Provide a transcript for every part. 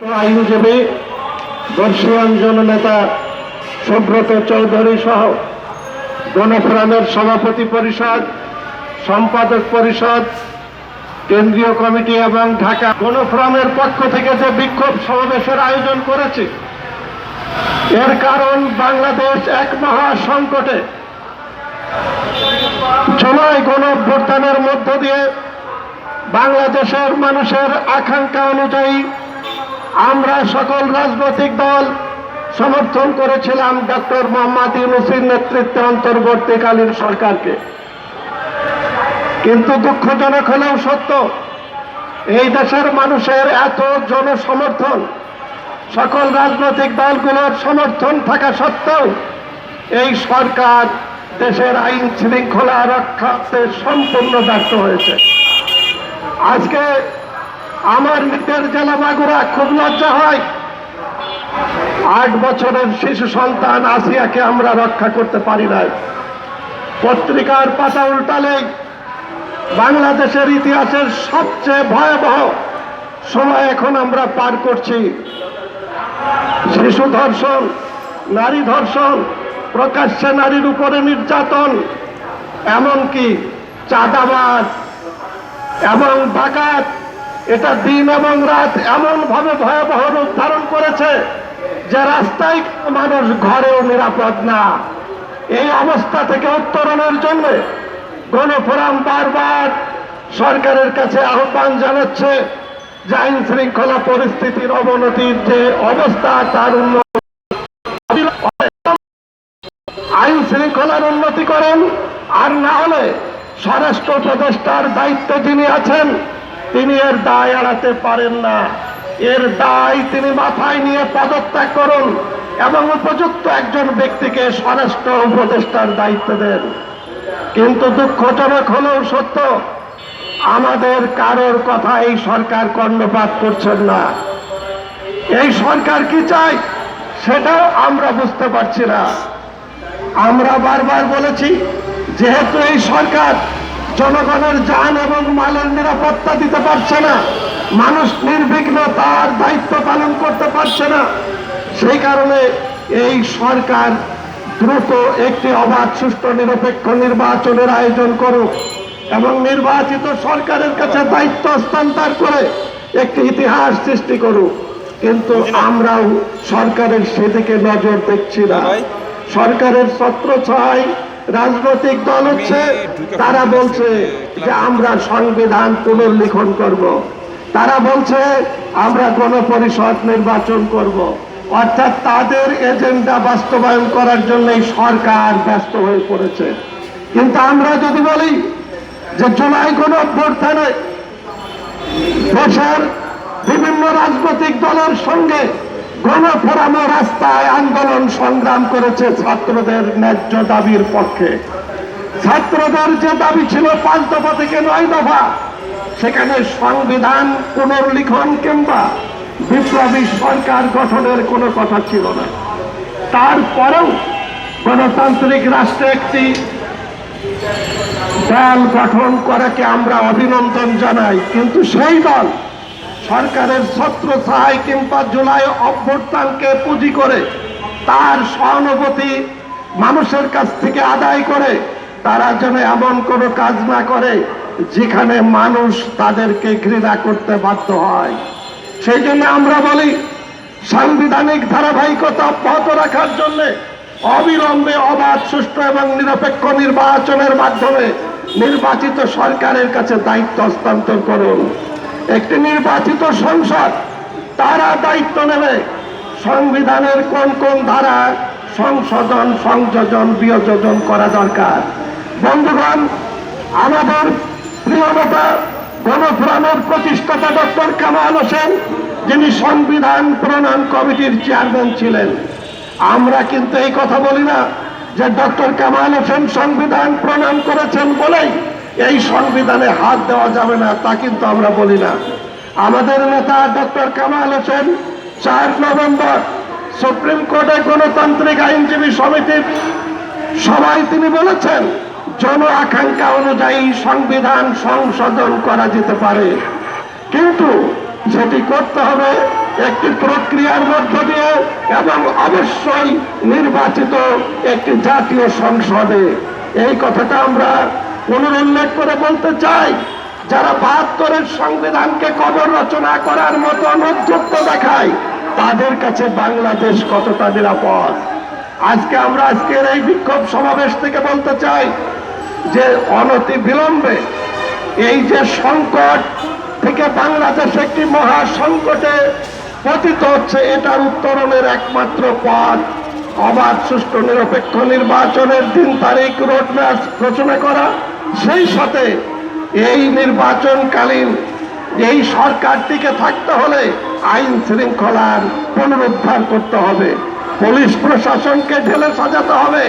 আইনজীবী, বর্ষীয়ান জননেতা সুব্রত চৌধুরী সহ গণফোরামের সভাপতি পরিষদ, সম্পাদক পরিষদ, কেন্দ্রীয় কমিটি এবং ঢাকা গণফোরামের পক্ষ থেকে যে বিক্ষোভ সমাবেশের আয়োজন করেছে, এর কারণ বাংলাদেশ এক মহা সংকটে। জুলাই গণভ্যুত্থানের মধ্য দিয়ে বাংলাদেশের মানুষের আকাঙ্ক্ষা অনুযায়ী আমরা সকল রাজনৈতিক দল সমর্থন করেছিলাম ডক্টর মোহাম্মদ ইউনুসির নেতৃত্বে অন্তর্বর্তীকালীন সরকারকে। কিন্তু দুঃখজনক হলেও সত্য, এই দেশের মানুষের এত জনসমর্থন, সকল রাজনৈতিক দলগুলোর সমর্থন থাকা সত্ত্বেও এই সরকার দেশের আইন শৃঙ্খলা রক্ষাতে সম্পূর্ণ ব্যর্থ হয়েছে। আজকে আমার নিজের জেলা মাগুরা খুব লজ্জা হয়। আট বছরের শিশু সন্তান আসিয়াকে আমরা রক্ষা করতে পারি নাই। পত্রিকার পাতা উল্টালেই বাংলাদেশের ইতিহাসের সবচেয়ে ভয়াবহ সময় এখন আমরা পার করছি। শিশু ধর্ষণ, নারী ধর্ষণ, প্রকাশ্যে নারীর উপরে নির্যাতন, এমনকি চাঁদাবাজ এবং ডাকাত এটা দিন এবং রাত এমন ভাবে ভয়াবহ রূপ ধারণ করেছে যে রাস্তায় মানুষ ঘরেও নিরাপদ না। এই অবস্থা থেকে উত্তরণের জন্য গণফোরাম বারবার সরকারের কাছে আহ্বান জানাচ্ছে যে আইন শৃঙ্খলা পরিস্থিতির অবনতির যে অবস্থা, তার উন্নতি আইন শৃঙ্খলার উন্নতি করেন আর না হলে স্বরাষ্ট্র উপদেষ্টার দায়িত্ব যিনি আছেন তিনি এর দায় এড়াতে পারেন না। এর দায় তিনি মাথায় নিয়ে পদত্যাগ করুন এবং উপযুক্ত একজন ব্যক্তিকে স্বরাষ্ট্র উপদেষ্টার দায়িত্ব দেন। কিন্তু দুঃখজনক হলেও সত্য, আমাদের কারোর কথা এই সরকার কর্ণপাত করছেন না। এই সরকার কি চায় সেটাও আমরা বুঝতে পারছি না। আমরা বারবার বলেছি, যেহেতু এই সরকার জনগণের যান এবং মালের নিরাপত্তা দিতে পারছে না। মানুষ নির্বিঘ্ন তার দায়িত্ব পালন করতে পারছে না। সেই কারণে এই সরকার দ্রুত একটি অবাধ সুষ্ঠু নিরপেক্ষ নির্বাচনের আয়োজন করুক এবং নির্বাচিত সরকারের কাছে দায়িত্ব হস্তান্তর করে একটি ইতিহাস সৃষ্টি করুক। কিন্তু আমরাও সরকারের সেদিকে নজর দেখছি না। সরকারের ছত্র ছয় রাজনৈতিক দল হচ্ছে তারা বলছে যে আমরা সংবিধান পুনর্লিখন করব। তারা বলছে আমরা গণপরিষদ নির্বাচন করব। অর্থাৎ তাদের এজেন্ডা বাস্তবায়ন করার জন্য সরকার ব্যস্ত হয়ে পড়েছে কিন্তু আমরা যদি বলি যে জুলাই কোন অভ্যর্থানে দেশের বিভিন্ন রাজনৈতিক দলের সঙ্গে গণফোরামে রাস্তায় আন্দোলন সংগ্রাম করেছে ছাত্রদের ন্যায্য দাবির পক্ষে। ছাত্রদের যে দাবি ছিল পাঁচ দফা থেকে নয় দফা, সেখানে সংবিধান, পুনর্লিখন কিংবা বিপ্লবী সরকার গঠনের কোনো কথা ছিল না। তারপরেও গণতান্ত্রিক রাষ্ট্রে একটি দল গঠন করাকে আমরা অভিনন্দন জানাই, কিন্তু সেই দল সরকারের ছত্র সহায় কিংবা জুলাই অভ্যর্থানকে পুঁজি করে তার সহানুভূতি মানুষের কাছ থেকে আদায় করে, তারা যেন এমন কোনো কাজ না করে যেখানে মানুষ তাদেরকে ঘৃণা করতে বাধ্য হয়। সেই জন্য আমরা বলি, সাংবিধানিক ধারাবাহিকতা অব্যাহত রাখার জন্য অবিলম্বে অবাধ, সুষ্ঠু এবং নিরপেক্ষ নির্বাচনের মাধ্যমে নির্বাচিত সরকারের কাছে দায়িত্ব হস্তান্তর করুন। একটি নির্বাচিত সংসদ, তারা দায়িত্ব নেবে সংবিধানের কোন কোন ধারা সংশোধন, সংযোজন বিয়োজন করা দরকার। বন্ধুগণ, আমাদের প্রিয় নেতা গণফোরামের প্রতিষ্ঠাতা ডক্টর কামাল হোসেন, যিনি সংবিধান প্রণয়ন কমিটির চেয়ারম্যান ছিলেন। আমরা কিন্তু এই কথা বলি না যে ডক্টর কামাল হোসেন সংবিধান প্রণয়ন করেছেন বলেই এই সংবিধানে হাত দেওয়া যাবে না, তা কিন্তু আমরা বলি না। আমাদের নেতা ডক্টর কামাল হোসেন, চার নভেম্বর সুপ্রিম কোর্টে গণতান্ত্রিক আইনজীবী সমিতির সবাই তিনি বলেছেন, জন আকাঙ্ক্ষা অনুযায়ী সংবিধান সংশোধন করা যেতে পারে। কিন্তু সেটি করতে হবে একটি প্রক্রিয়ার মধ্য দিয়ে এবং অবশ্যই নির্বাচিত একটি জাতীয় সংসদে। এই কথাটা আমরা পুনরুল্লেখ করে বলতে চাই, যারা বাহাত্তরের সংবিধানকে কবর রচনা করার মতো অনুদ্যুক্ত দেখায়, তাদের কাছে বাংলাদেশ কতটা নিরাপদ? আজকে আমরা আজকের এই বিক্ষোভ সমাবেশ থেকে বলতে চাই যে অনতি বিলম্বে এই যে সংকট থেকে বাংলাদেশ একটি মহা সংকটে পতিত হচ্ছে, এটার উত্তরণের একমাত্র পথ অবাধ, সুষ্ঠু, নিরপেক্ষ নির্বাচনের দিন তারিখ, রোডম্যাপ, ঘোষণা করা। সেই সাথে এই নির্বাচনকালীন এই সরকারটিকে থাকতে হলে আইন শৃঙ্খলার পুনরুদ্ধার করতে হবে। পুলিশ প্রশাসনকে ঢেলে সাজাতে হবে,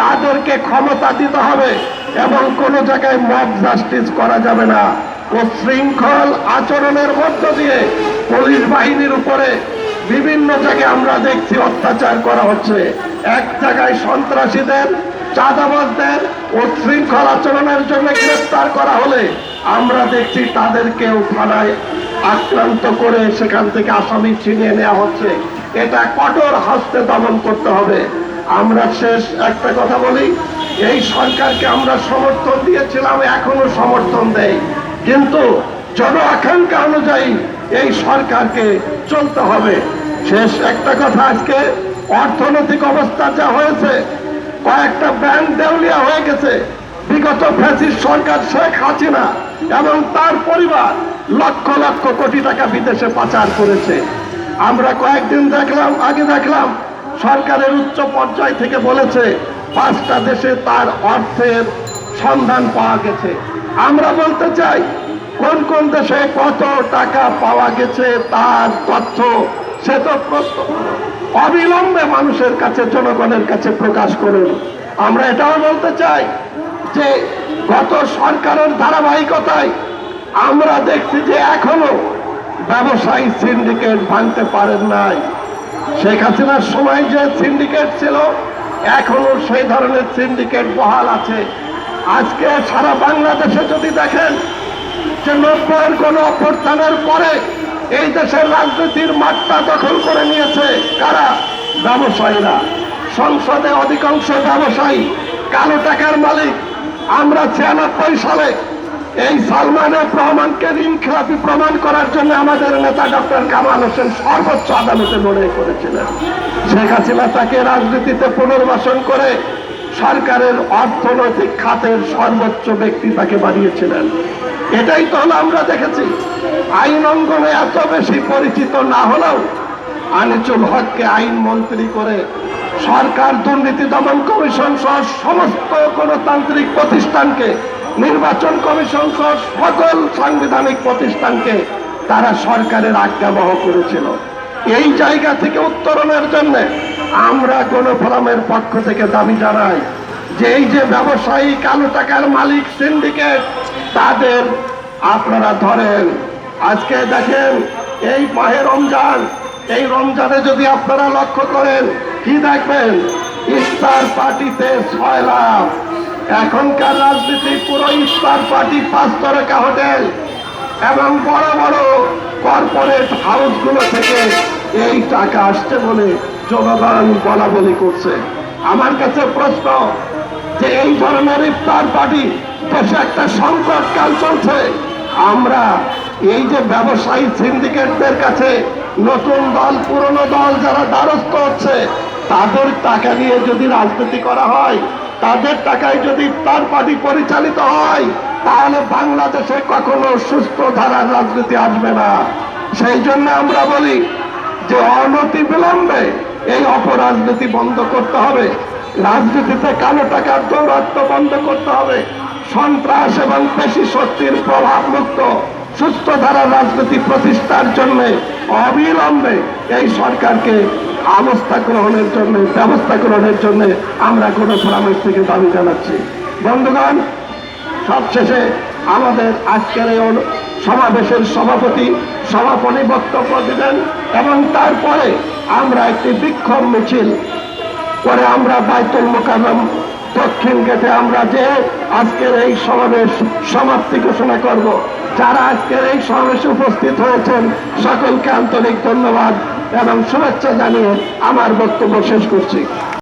তাদেরকে ক্ষমতা দিতে হবে এবং কোনো জায়গায় মব জাস্টিস করা যাবে না। ও শৃঙ্খল আচরণের মধ্য দিয়ে পুলিশ বাহিনীর উপরে বিভিন্ন জায়গায় আমরা দেখছি অত্যাচার করা হচ্ছে। এক জায়গায় সন্ত্রাসীদের চাঁদাবাজদের ও শৃঙ্খল আচরণের জন্য গ্রেফতার করা হলে আমরা দেখছি তাদেরকেও থানায় আক্রান্ত করে সেখান থেকে আসামি ছিনিয়ে নেওয়া হচ্ছে। এটা কঠোর হস্তে দমন করতে হবে। আমরা শেষ একটা কথা বলি, এই সরকারকে আমরা সমর্থন দিয়েছিলাম, এখনও সমর্থন দেই। কিন্তু জন আকাঙ্ক্ষা অনুযায়ী এই সরকারকে চলতে হবে। শেষ একটা কথা আজকে, অর্থনৈতিক অবস্থা যা হয়েছে কয়েকটা ব্যাংক দেউলিয়া হয়ে গেছে। বিগত ফ্যাসিস সরকার শেখ হাসিনা এবং তার পরিবার লক্ষ লক্ষ কোটি টাকা বিদেশে পাচার করেছে। আমরা কয়েকদিন দেখলাম, আগে দেখলাম, সরকারের উচ্চ পর্যায় থেকে বলেছে পাঁচটা দেশে তার অর্থের সন্ধান পাওয়া গেছে। আমরা বলতে চাই, কোন কোন দেশে কত টাকা পাওয়া গেছে তার তথ্য সে তো অবিলম্বে মানুষের কাছে, জনগণের কাছে প্রকাশ করুন। আমরা এটাও বলতে চাই যে, গত সরকারের ধারাবাহিকতায় আমরা দেখছি যে এখনও ব্যবসায়ী সিন্ডিকেট ভাঙতে পারেন নাই। শেখ হাসিনার সময় যে সিন্ডিকেট ছিল, এখনও সেই ধরনের সিন্ডিকেট বহাল আছে। আজকে সারা বাংলাদেশে যদি দেখেন যে নব্বইয়ের কোনো অভ্যর্থানের পরে এই দেশের রাজনীতির মাঠটা দখল করে নিয়েছে কারা? ব্যবসায়ীরা। সংসদে অধিকাংশ ব্যবসায়ী কালো টাকার মালিক। আমরা ছিয়ানব্বই সালে এই সালমানের রহমানকে ঋণ খেলাপি প্রমাণ করার জন্য আমাদের নেতা ডক্টর কামাল হোসেন সর্বোচ্চ আদালতে লড়াই করেছিলেন। শেখ হাসিনা তাকে রাজনীতিতে পুনর্বাসন করে সরকারের অর্থনৈতিক খাতের সর্বোচ্চ ব্যক্তি তাকে বানিয়েছিলেন। এটাই তো হলো আমরা দেখেছি। আইন অঙ্গনে এত বেশি পরিচিত না হলেও আনিচুল হককে আইন মন্ত্রী করে সরকার দুর্নীতি দমন কমিশন সহ সমস্ত গণতান্ত্রিক প্রতিষ্ঠানকে, নির্বাচন কমিশন সহ সকল সাংবিধানিক প্রতিষ্ঠানকে তারা সরকারের আজ্ঞাবহ করেছিল। এই জায়গা থেকে উত্তরণের জন্য আমরা গণফোরামের পক্ষ থেকে দাবি জানাই যে এই যে ব্যবসায়ী কালো টাকার মালিক সিন্ডিকেট, তাদের আপনারা ধরেন। আজকে দেখেন, এই মাহে রমজান, এই রমজানে যদি আপনারা লক্ষ্য করেন, কি দেখবেন? ইফতার পার্টিতে ছয় লাখ। এখনকার রাজনীতি পুরো ইফতার পার্টি পাঁচ তারকা হোটেল এবং বড় বড় কর্পোরেট হাউসগুলো থেকে এই টাকা আসছে বলে জনগণ বলা বলি করছে। আমার কাছে প্রশ্ন যে এই ধরনের ইফতার পার্টি দেশে একটা সংকট কাল চলছে। আমরা এই যে ব্যবসায়ী সিন্ডিকেটদের কাছে নতুন দল, পুরনো দল যারা দ্বারস্থ হচ্ছে, তাদের টাকা নিয়ে যদি রাজনীতি করা হয়, তাদের টাকায় যদি ইফতার পার্টি পরিচালিত হয়, তাহলে বাংলাদেশে কখনো সুস্থ ধারার রাজনীতি আসবে না। সেই জন্য আমরা বলি যে অনতি বিলম্বে এই অপরাজনীতি বন্ধ করতে হবে। রাজনীতিতে কালো টাকার দৌরাত্ম বন্ধ করতে হবে। সন্ত্রাস এবং পেশি শক্তির প্রভাব মুক্ত, সুস্থ ধারা রাজনীতি প্রতিষ্ঠার জন্য অবিলম্বে এই সরকারকে অবস্থা গ্রহণের জন্য, ব্যবস্থা গ্রহণের জন্য আমরা কোনো ফোরামের থেকে দাবি জানাচ্ছি। বন্ধুগণ, সবশেষে আমাদের আজকের এই সমাবেশের সভাপতি সমাপনী বক্তব্য দিবেন এবং তারপরে আমরা একটি বিক্ষোভ মিছিল পরে আমরা বাইতুল মোকাররম দক্ষিণ গেটে আমরা যে আজকের এই সমাবেশ সমাপ্তি ঘোষণা করব, যারা আজকের এই সমাবেশে উপস্থিত হয়েছেন, সকলকে আন্তরিক ধন্যবাদ এবং শুভেচ্ছা জানিয়ে আমার বক্তব্য শেষ করছি।